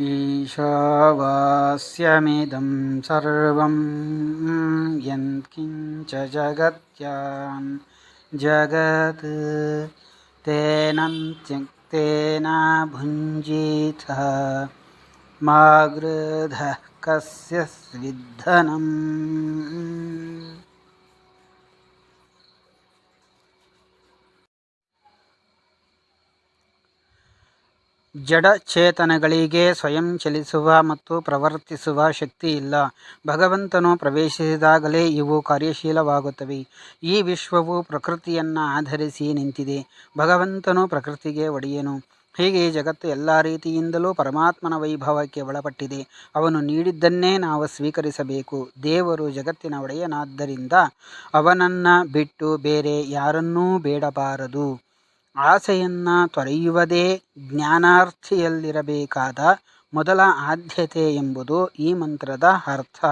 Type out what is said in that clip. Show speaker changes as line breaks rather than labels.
ईशावास्यमिदं सर्वं यत्किञ्च जगत्यां जगत् तेन भुञ्जीतः मा गृधः कस्य स्विद्धनम् ಜಡ ಚೇತನಗಳಿಗೆ ಸ್ವಯಂ ಚಲಿಸುವ ಮತ್ತು ಪ್ರವರ್ತಿಸುವ ಶಕ್ತಿ ಇಲ್ಲ. ಭಗವಂತನು ಪ್ರವೇಶಿಸಿದಾಗಲೇ ಇವು ಕಾರ್ಯಶೀಲವಾಗುತ್ತವೆ. ಈ ವಿಶ್ವವು ಪ್ರಕೃತಿಯನ್ನು ಆಧರಿಸಿ ನಿಂತಿದೆ. ಭಗವಂತನು ಪ್ರಕೃತಿಗೆ ಒಡೆಯನು. ಹೀಗೆ ಜಗತ್ತು ಎಲ್ಲ ರೀತಿಯಿಂದಲೂ ಪರಮಾತ್ಮನ ವೈಭವಕ್ಕೆ ಒಳಪಟ್ಟಿದೆ. ಅವನು ನೀಡಿದ್ದನ್ನೇ ನಾವು ಸ್ವೀಕರಿಸಬೇಕು. ದೇವರು ಜಗತ್ತಿನ ಒಡೆಯನಾದ್ದರಿಂದ ಅವನನ್ನು ಬಿಟ್ಟು ಬೇರೆ ಯಾರನ್ನೂ ಬೇಡಬಾರದು. ಆಸೆಯನ್ನು ತೊರೆಯುವುದೇ ಜ್ಞಾನಾರ್ಥಿಯಲ್ಲಿರಬೇಕಾದ ಮೊದಲ ಆದ್ಯತೆ ಎಂಬುದು ಈ ಮಂತ್ರದ ಅರ್ಥ.